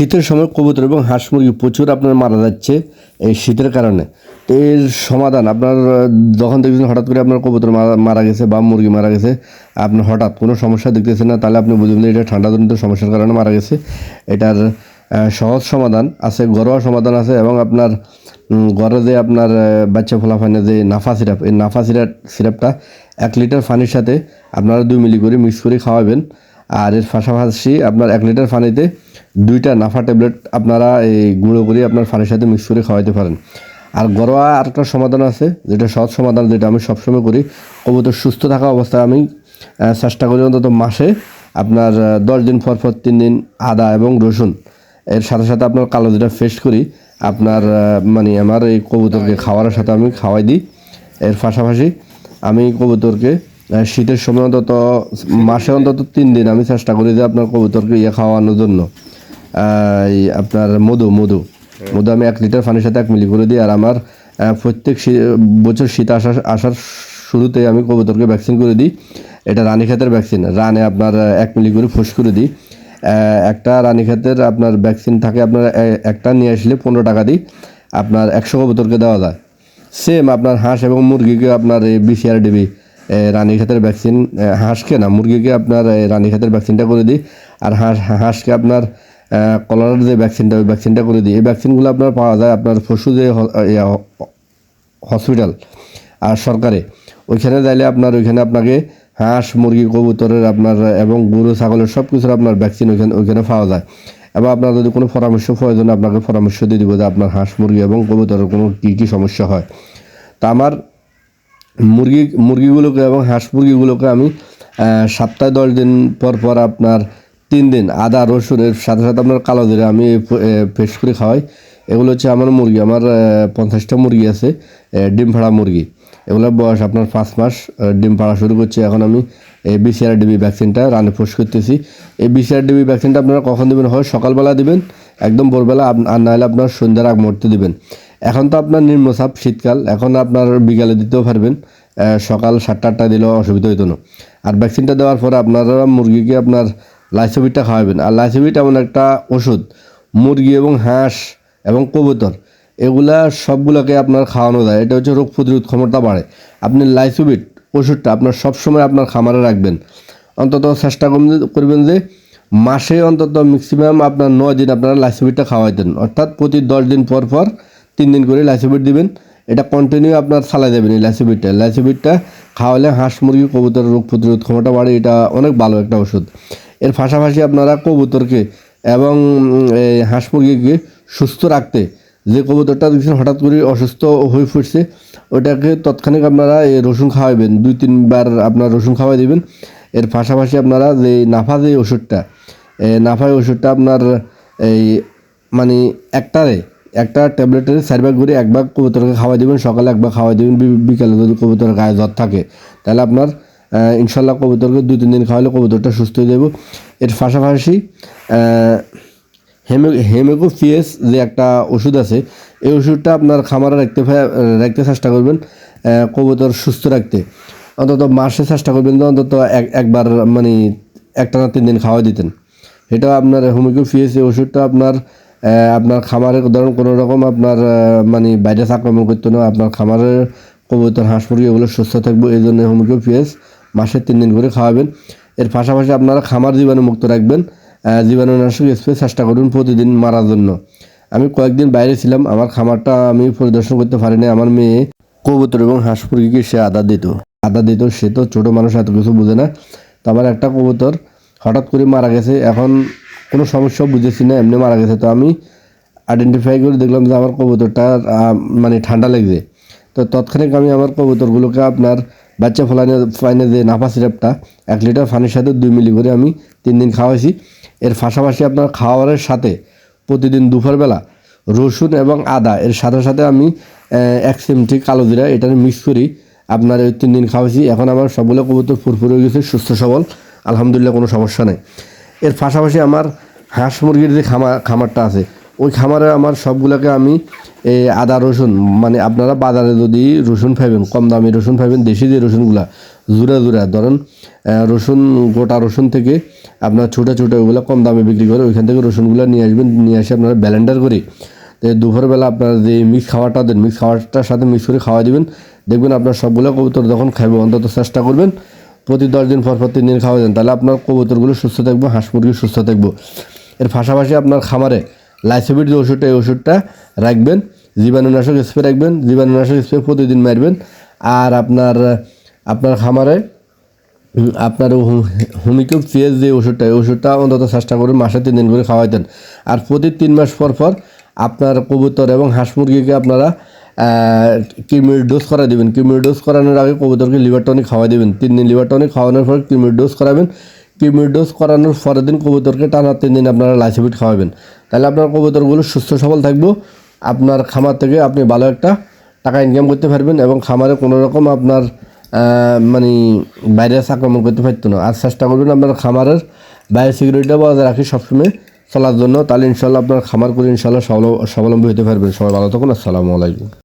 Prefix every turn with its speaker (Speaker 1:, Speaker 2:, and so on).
Speaker 1: শীতের সময় কবুতর এবং হাঁস মুরগি প্রচুর আপনার মারা যাচ্ছে এই শীতের কারণে। তো এর সমাধান, আপনার যখন দেখছেন হঠাৎ করে আপনার কবুতর মারা মারা গেছে বা মুরগি মারা গেছে, আপনি হঠাৎ কোনো সমস্যা দেখতেছেন না, তাহলে আপনি বুঝবেন এটা ঠান্ডাজনিত সমস্যার কারণে মারা গেছে। এটার সহজ সমাধান আছে, ঘরোয়া সমাধান আছে এবং আপনার ঘরে যে আপনার বাচ্চা ফোলাফানে যে নাফা সিরাপ, এই নাফা সিরাপ, সিরাপটা এক লিটার পানির সাথে আপনারা দুই মিলি করে মিক্স করে খাওয়াবেন। আর এর পাশাপাশি আপনার এক লিটার পানিতে দুইটা নাফা ট্যাবলেট আপনারা এই গুঁড়ো করে আপনার পানির সাথে মিক্স করে খাওয়াইতে পারেন। আর ঘরোয়া আরেকটা সমাধান আছে, যেটা সহজ সমাধান, যেটা আমি সবসময় করি। কবুতর সুস্থ থাকা অবস্থায় আমি চেষ্টা করি অন্তত মাসে আপনার দশ দিন পর পর তিন দিন আদা এবং রসুন। এর সাথে সাথে আপনার কালো যেটা ফেস করি। আপনার মানে আমার এই কবুতরকে খাওয়ার সাথে আমি খাওয়াই দিই। এর পাশাপাশি আমি কবুতরকে শীতের সময় অন্তত মাসে অন্তত তিন দিন আমি চেষ্টা করি যে আপনার কবুতরকে ইয়ে খাওয়ানোর জন্য। আপনার মধু মধু। মধু আমি এক লিটার পানির সাথে এক মিলি করে দিই আর আমার প্রত্যেক বছর শীত আসার আসার শুরুতে আমি কবুতরকে ভ্যাকসিন করে দিই। এটা রানীক্ষেতের ভ্যাকসিন রানে আপনার এক মিলি করে ফুস করে দিই। একটা রানীক্ষেতের আপনার ভ্যাকসিন থাকে আপনার একটা নিয়ে আসলে পনেরো টাকা দিই। আপনার একশো কবুতরকে দেওয়া যায়। সেম আপনার হাঁস এবং মুরগিকে আপনার এই বিসিআর ডিবি রানীক্ষেতের ভ্যাকসিন হাঁসকে না, মুরগিকে আপনার এই রানীক্ষেতের ভ্যাকসিনটা করে দিই। আর হাঁস, হাঁসকে আপনার কলারের যে ভ্যাকসিনটা ওই ভ্যাকসিনটা করে দিই। এই ভ্যাকসিনগুলো আপনার পাওয়া যায় আপনার পশু যে হসপিটাল আর সরকারে। ওইখানে যাইলে আপনার, ওইখানে আপনাকে হাঁস, মুরগি, কবুতরের আপনার, এবং গরু, ছাগলের সব কিছুর আপনার ভ্যাকসিন ওইখানে ওইখানে পাওয়া যায়। এবং আপনার যদি কোনো পরামর্শ প্রয়োজন, আপনাকে পরামর্শ দিয়ে দিব যে আপনার হাঁস, মুরগি এবং কবুতরের কোনো কী কী সমস্যা হয়। তা আমার মুরগি, মুরগিগুলোকে এবং হাঁস মুরগিগুলোকে আমি সপ্তাহে দশ দিন পর পর আপনার তিন দিন আদা রসুনের সাথে সাথে আপনার কালো জিরে আমি পেস্ট করে খাওয়াই। এগুলো হচ্ছে আমার মুরগি, আমার পঞ্চাশটা মুরগি আছে ডিম ফাড়া মুরগি। এগুলোর বয়স আপনার পাঁচ মাস ডিম ফাড়া শুরু করছে। এখন আমি এই বিসিআর ডিবি ভ্যাকসিনটা রানে পোস্ট করতেছি। এই বিসিআর ডিবি ভ্যাকসিনটা আপনারা কখন দেবেন? হয় সকালবেলা দিবেন, একদম ভোরবেলা আর নাহলে আপনার সন্ধ্যার আগ মুহূর্তে দিবেন। এখন তো আপনার নিম্নচাপ শীতকাল, এখন আপনার বিকালে দিতেও পারবেন সকাল সাতটা আটটা দিলেও অসুবিধা হইতো না। আর ভ্যাকসিনটা দেওয়ার পরে আপনারা মুরগিকে আপনার লাইসোভিটটা খাওয়াবেন। আর লাইসোভিট এমন একটা ওষুধ, মুরগি এবং হাঁস এবং কবুতর, এগুলা সবগুলোকে আপনার খাওয়ানো যায়। এটা হচ্ছে রোগ প্রতিরোধ ক্ষমতা বাড়ে। আপনি লাইসোভিট ওষুধটা আপনার সবসময় আপনার খামারে রাখবেন। অন্তত চেষ্টা করবেন- করবেন যে, মাসে অন্তত ম্যাক্সিমাম আপনার নয় দিন আপনারা লাইসোভিটটা খাওয়াইতেন। অর্থাৎ প্রতি দশ দিন পর পর তিন দিন করে লাইসোভিট দিবেন। এটা কন্টিনিউ আপনার চালাই দেবেন এই লাইসোভিটটা লাইসোভিটটা খাওয়ালে হাঁস মুরগি কবুতরের রোগ প্রতিরোধ ক্ষমতা বাড়ে, এটা অনেক ভালো একটা ওষুধ। এর পাশাপাশি আপনারা কবুতরকে এবং হাঁস মুরগিকে সুস্থ রাখতে যে কবুতরটা দেখছেন হঠাৎ করে অসুস্থ হয়ে ফুটছে ওটাকে তৎক্ষণিক আপনারা এই রসুন খাওয়াবেন। দুই তিনবার আপনার রসুন খাওয়াই দিবেন। এর পাশাপাশি আপনারা যে নাফা যে ওষুধটা নাফায় ওষুধটা আপনার এই মানে একটারে একটা ট্যাবলেটের চার ভাগ করে এক ভাগ কবুতরকে খাওয়াই দেবেন, সকালে এক ভাগ খাওয়াই দেবেন বিকালে যদি কবুতরের গায়ে জ্বর থাকে, তাহলে আপনার ইনশাল্লাহ কবুতরকে দুই, তিন দিন খাওয়ালে কবুতরটা সুস্থ হয়ে যাব। এর পাশাপাশি হেমে হেমেকোফিয়েস যে একটা ওষুধ আছে, এই ওষুধটা আপনার খামারে রাখতে রাখতে চেষ্টা করবেন কবুতর সুস্থ রাখতে। অন্তত মাসে চেষ্টা করবেন যে অন্তত এক, একবার মানে একটা না তিন দিন খাওয়া দিতেন। এটা আপনার হোমিওপ্যাথিস এই ওষুধটা আপনার আপনার খামারের ধরুন কোনো রকম আপনার মানে ভাইরাস আক্রমণ করতো না, আপনার খামারের কবুতর, হাঁস, মুরগি এগুলো সুস্থ থাকবে, এই জন্য হোমিওপ্যাথিস মাসে তিন দিন করে খাওয়াবেন। এর পাশাপাশি আপনারা খামার জীবাণু মুক্ত রাখবেন জীবাণুনাশক স্প্রে চেষ্টা করুন প্রতিদিন মারার জন্য। আমি কয়েকদিন বাইরে ছিলাম, আমার খামারটা আমি পরিদর্শন করতে পারিনি। আমার মেয়ে কবুতর এবং হাঁস, মুরগিকে সে আদা দিত। আদা দিত, সে তো ছোটো মানুষ, এত কিছু বোঝে না। তো আমার একটা কবুতর হঠাৎ করে মারা গেছে। এখন কোনো সমস্যা বুঝেছি না, এমনি মারা গেছে। তো আমি আইডেন্টিফাই করে দেখলাম যে আমার কবুতরটা মানে ঠান্ডা লেগেছে। তো তৎক্ষণিক আমি আমার কবুতরগুলোকে আপনার বাচ্চা ফলানে ফাইনে যে নাফা সিরাপটা, এক লিটার পানির সাথে দুই মিলি করে আমি তিন দিন খাওয়াইছি। এর পাশাপাশি আপনার খাওয়ারের সাথে প্রতিদিন দুপুরবেলা রসুন এবং আদা, এর সাথে সাথে আমি এক চিমটি কালো জিরা এটা মিক্স করি। আপনার ওই তিন দিন খাওয়াইছি। এখন আমার সবগুলো কবুতর ফুরফুরে হয়ে গেছে, সুস্থ সবল। আলহামদুলিল্লাহ কোনো সমস্যা নেই। এর পাশাপাশি আমার হাঁস মুরগির যে খামার খামারটা আছে, ওই খামারে আমার সবগুলোকে আমি এই আদা, রসুন মানে আপনারা বাজারে যদি রসুন পাইবেন, কম দামি রসুন পাইবেন, দেশি যে রসুনগুলা, জুড়া জুড়া, ধরেন রসুন, গোটা রসুন থেকে আপনার ছোটো ছোটো ওগুলো কম দামে বিক্রি করে ওইখান থেকে রসুনগুলো নিয়ে আসবেন, নিয়ে এসে আপনারা ব্যালেন্ডার করে দুপুরবেলা আপনার যে মিক্স খাওয়াটা দেন, মিক্স খাওয়াটার সাথে মিক্স করে খাওয়া দিবেন, দেখবেন আপনার সবগুলো কবুতর যখন খাইবে, অন্তত চেষ্টা করবেন প্রতি দশ দিন পর পর তিন দিন খাওয়া দেন, তাহলে আপনার কবুতরগুলো সুস্থ থাকবে, হাঁস মুরগি সুস্থ থাকবে। এর পাশাপাশি আপনার খামারে লাইসোবিট যে ওষুধটা, এই ওষুধটা রাখবেন, জীবাণুনাশক স্প্রে রাখবেন, জীবাণুনাশক স্প্রে প্রতিদিন মারবেন। আর আপনার আপনার খামারে, আপনার হুমিকিউব সিএস যে ওষুধটা, এই ওষুধটা অন্তত চেষ্টা করবেন মাসে তিন দিন করে খাওয়াইতেন। আর প্রতি তিন মাস পর পর আপনার কবুতর এবং হাঁস মুরগিকে আপনারা কিমির ডোজ করা দেবেন। কিমির ডোজ করানোর আগে কবুতরকে লিভার টনিক খাওয়া দেবেন। তিন দিন লিভার টনিক খাওয়ানোর পর কিমির ডোজ করাবেন। কিমির ডোজ করানোর পরের দিন কবুতরকে টানা তিন দিন আপনারা লাইসিবিট খাওয়াবেন। তাহলে আপনার কবুতরগুলো সুস্থ সবল থাকবে। আপনার খামার থেকে আপনি ভালো একটা টাকা ইনকাম করতে পারবেন এবং খামারে কোনো রকম আপনার মানে ভাইরাস আক্রমণ করতে পারতো না। আর চেষ্টা করবেন আপনার খামারের বায়ো সিকিউরিটিটা বজায় রাখি সবসময় চলার জন্য। তাহলে ইনশাল্লাহ আপনার খামার করে ইনশাল্লাহ স্বাবলম্বী হতে পারবেন। সবাই ভালো থাকুন। আসসালামু আলাইকুম।